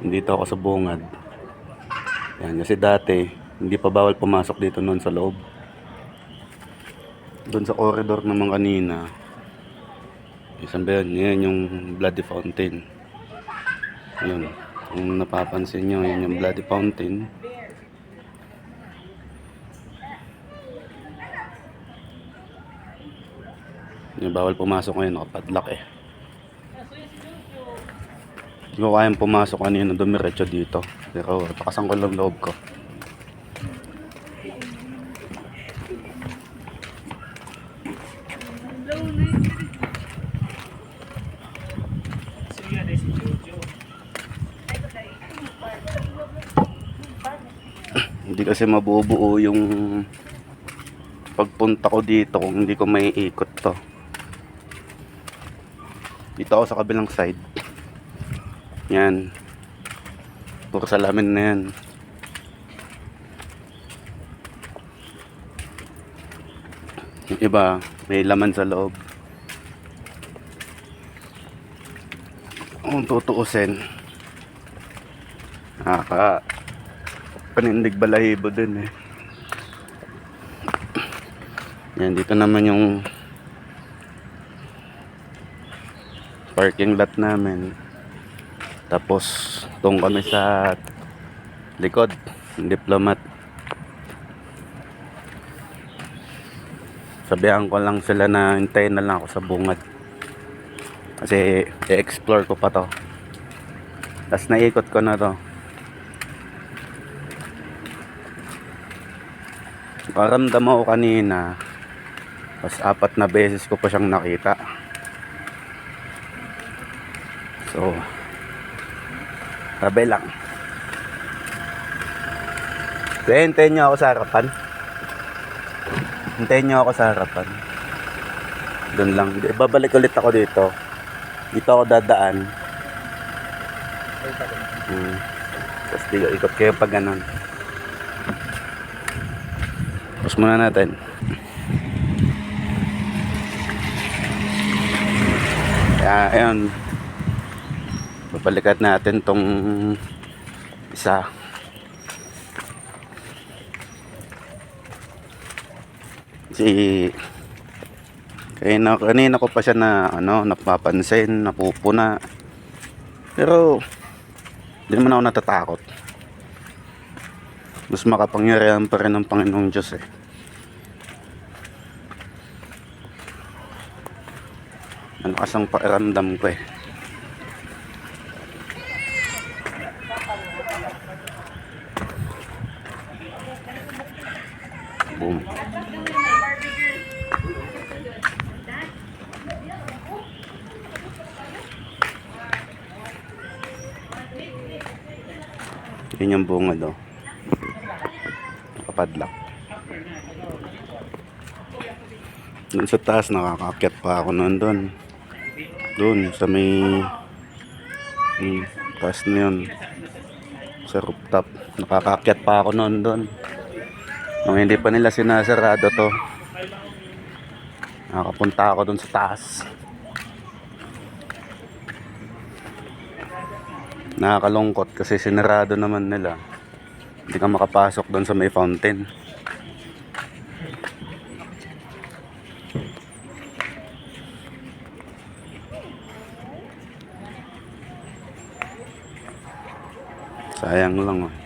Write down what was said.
Dito ako sa bungad. Yan, kasi dati, hindi pa bawal pumasok dito noon sa loob. Doon sa corridor naman kanina. Isang ba yun? Yan yung bloody fountain. Yun. Kung napapansin nyo, yun yung bloody fountain. Yung bawal pumasok ngayon, nakapadlock eh. Hindi ko kayang pumasok kanina, dumiretso dito. Pero pakasan ko lang loob ko. Hindi kasi mabubuo yung pagpunta ko dito kung hindi ko may ikot to. Dito ako sa kabilang side. Yan. Puro salamin na yan. Yung iba, may laman sa loob. Kung tutuusin, nakaka panindig balahibo din eh. Yan, dito naman yung parking lot namin. Tapos, doon kami sa likod, diplomat. Sabihan ko lang sila na hintayin na lang ako sa bungad. Kasi, i-explore ko pa to. Tapos, naikot ko na to. Paramdam ako kanina, mas apat na beses ko pa siyang nakita. So, tabi lang. Kaya hintayin niyo ako sa harapan. Hintayin niyo ako sa harapan. Doon lang. Babalik ulit ako dito. Dito ako dadaan. Hmm. Tapos di ikot kayo pag ganun. Tapos muna natin. Kaya, ayun. Babalikat natin tong isa. Si kanina, kanina ko pa siya na ano, napapansin, napupuna. Pero hindi naman ako natatakot. Mas makapangyarihan pa rin ng Panginoong Diyos eh. Malakas ang pakiramdam ko eh. Boom. Yun yung bunga daw. Nakapadlock. Doon sa taas, nakakakyat pa ako noon doon. Doon, sa may... Hmm, taas na yun. Sa rooftop. Nakakakyat pa ako noon doon. Nung hindi pa nila sinasarado to. Nakapunta ako doon sa taas. Nakakalungkot kasi sinarado naman nila. Hindi ka makapasok doon sa may fountain. Sayang lang oh.